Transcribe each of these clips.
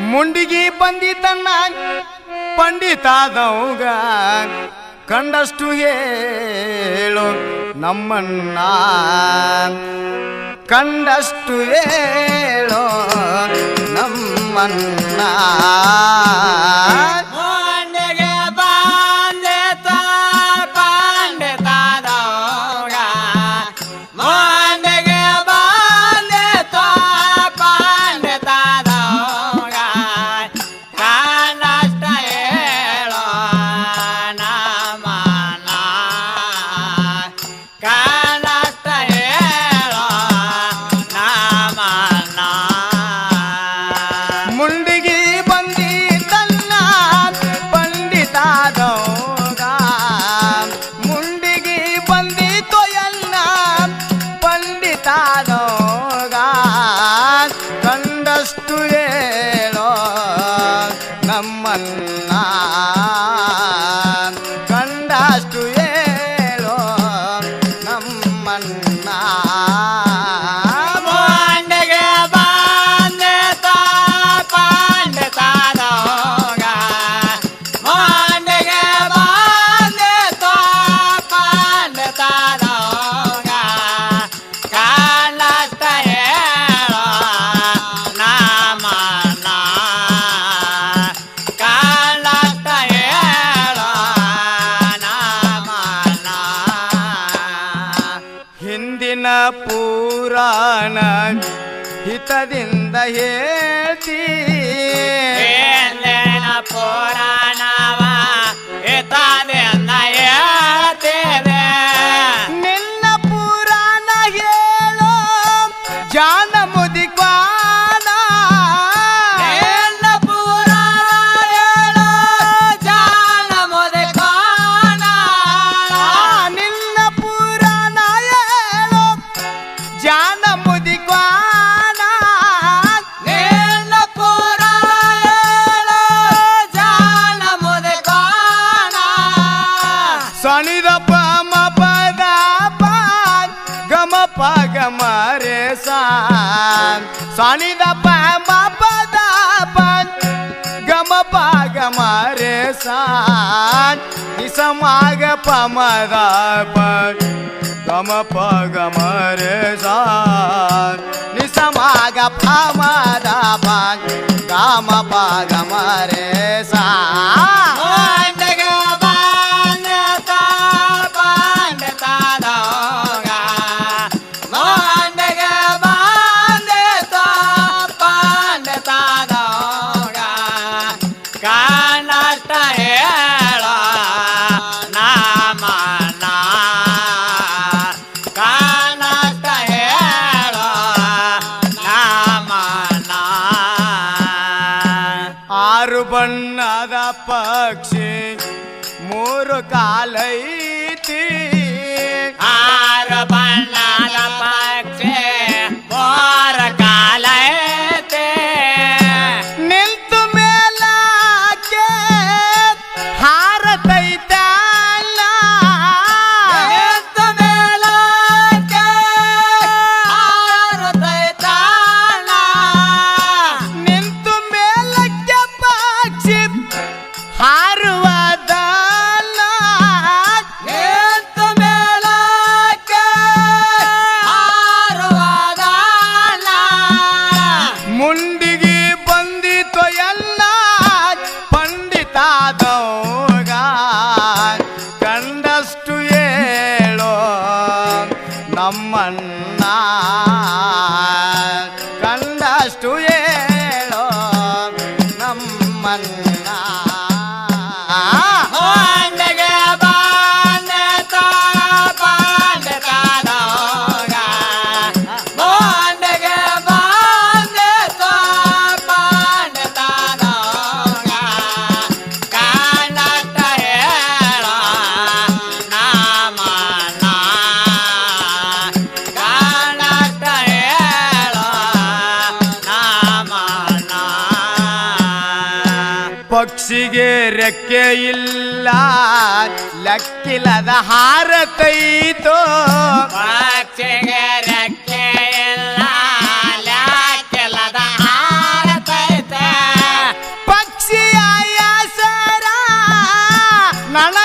ಮುಂಡಿಗಿ ಬಂದಿ ತನ್ನ ಪಂಡಿತಾದವುಗ. ಕಂಡಷ್ಟು ಹೇಳು ನಮ್ಮಣ್ಣ ಕಂಡಷ್ಟು ಏಳು ನಮ್ಮಣ್ಣ ಕಂಡಷ್ಟು ಹೇಳೋ ನಮ್ಮನ್ನ ಹಿತದಿಂದ ಹೇ சனி தப்ப மாப்பதாப்பான். கம பாகம ரேசான் நிசமாக பமதாப்பான். கம பாகம ரேசான் நிசமாக பமதாப்பான். கம பாகம ரேசான் பண்ணாத பக்ஷி? ಮೂರು ಕಾಲೈ ಗೋವಿಗೆ ರೆಕ್ಕೆ ಇಲ್ಲ. ಲಕ್ಕಿಲದ ಹಾರತೈತೋ ಪಕ್ಷಿಗೆ ರೆಕ್ಕೆ ಇಲ್ಲ. ಲಕ್ಕಿಲದ ಹಾರತೈತ ಪಕ್ಷಿಯ ಸರ ನಳ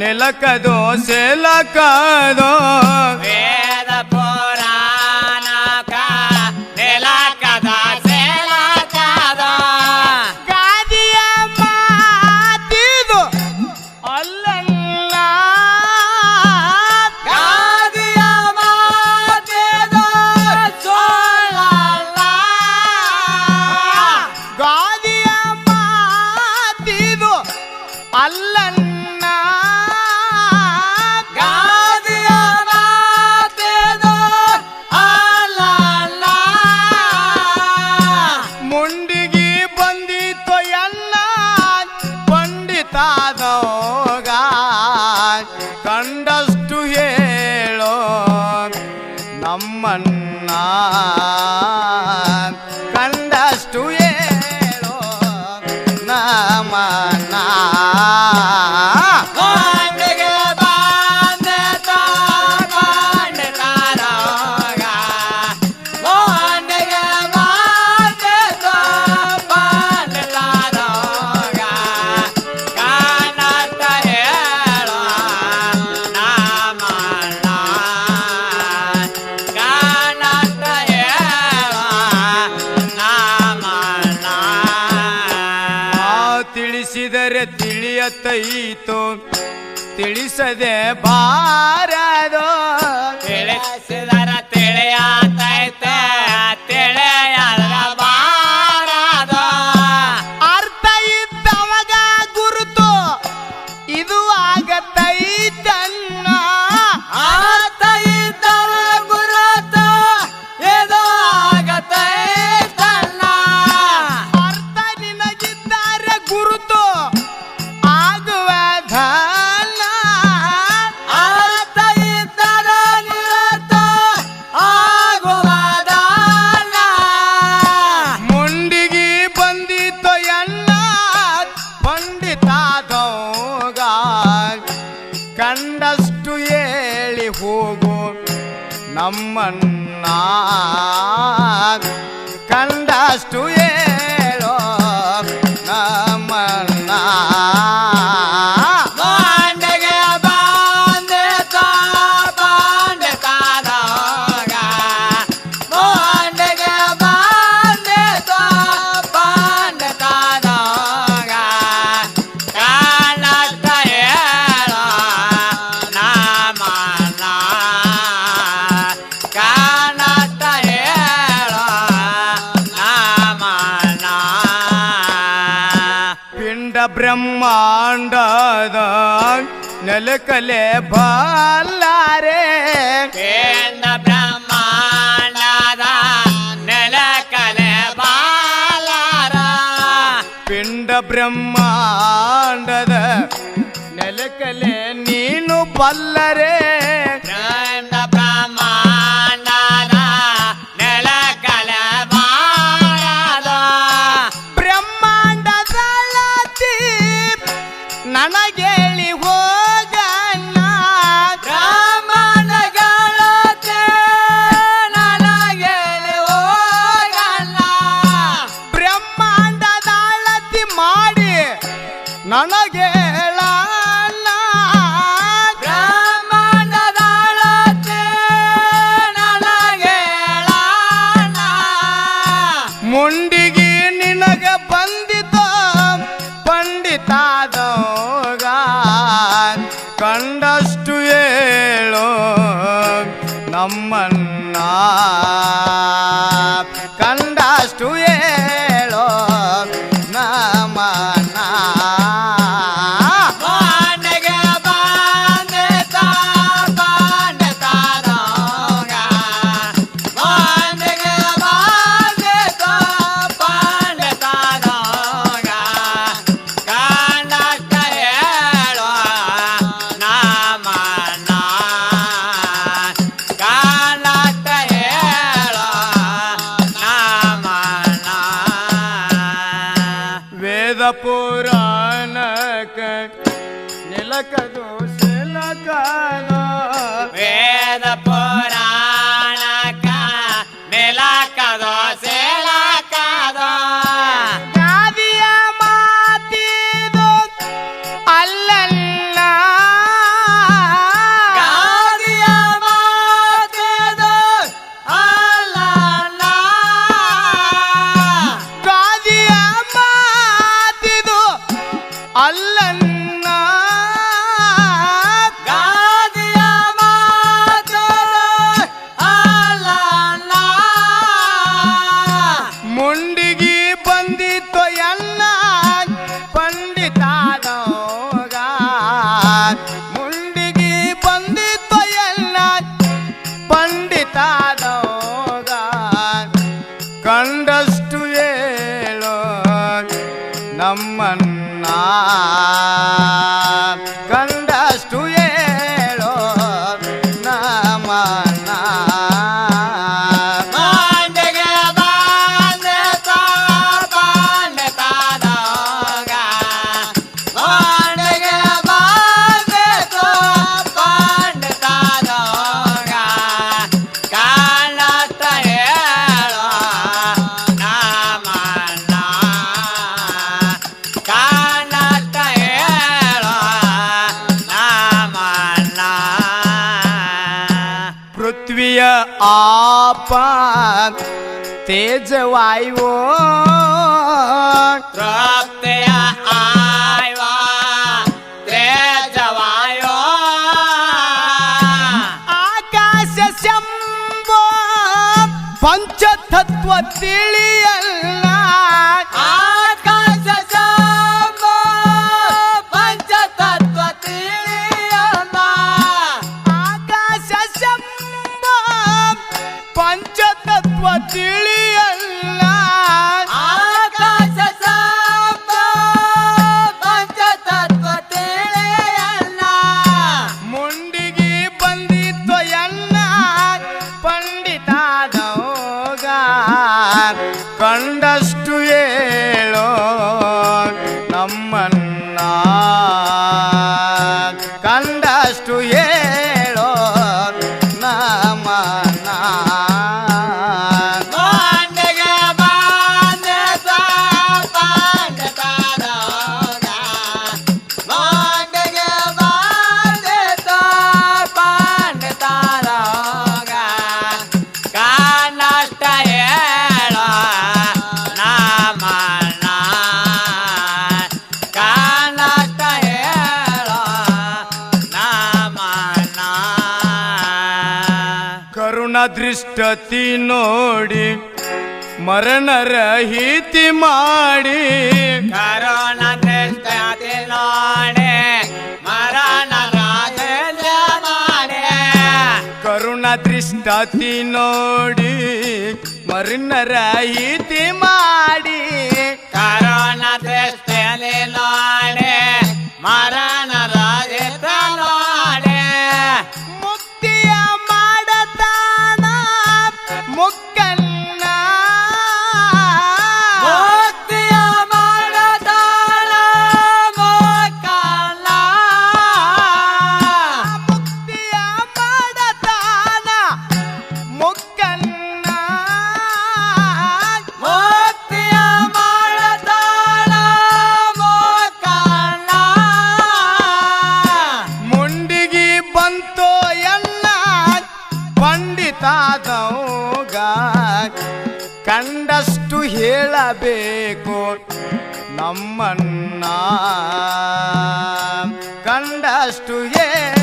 నిలకదో సెలకదో. ಬಂದಿತ್ತು ಎಲ್ಲ ಪಂಡಿತಾದೋಗ ಕಂಡಷ್ಟು ಹೇಳೋ ನಮ್ಮನ್ನ ಕಂಡಷ್ಟು ಹೇಳೋ ನಮ್ಮನ್ನ ಇರ್ತೈತೋ ತಿಳಿಸದೆ ಬಾರದೋ ಅಮ್ಮನ್ ಕಂಡಷ್ಟು ಹೇಳೋ ನಮ್ಮನ್ನ ಬ್ರಹ್ಮಾಂಡದ ನೆಲಕಲೆ ಬಾಲಾರೆ. ಕೇಂದ್ರ ಬ್ರಹ್ಮಾಂಡದ ನೆಲಕಲೆ ಬಾಲಾರ. ಪಿಂಡ ಬ್ರಹ್ಮಾಂಡದ ನೆಲಕಲೆ ನೀನು ಬಲ್ಲರೇ. ನನಗೆ ಮುಂಡಿಗೆ ನಿನಗೆ ಬಂದಿತ ಪಂಡಿತಾದೋಗ ಕಂಡಷ್ಟು ಹೇಳೋ ನಮ್ಮನ್ನ. ಕಂಡಷ್ಟು ಹೇಳೋ ನಮ್ಮ da puranak nilakadu selakala veda puranak கம்மன்னா கந்த सूर्य आप तेज वायवो. आयवा तेज वायो आकाश शंभो पंचतत्व तिळी. அம்மன் ದೃಷ್ಟತಿ ನೋಡಿ ಮರಣ ರಹಿತಿ ಮಾಡಿ. ಕರೋಣ ದೃಷ್ಟತಿ ನೋಡಿ ಮರಣ ಮಾಡಿ. ಕರುಣ ದೃಷ್ಟತಿ ನೋಡಿ ಮರಣ ರಹಿತಿ ಮಾಡಿ. ಕರೋಣ ದೃಷ್ಟ ಬೇಕು ನಮ್ಮನ್ನ ಕಂಡಷ್ಟು ಏ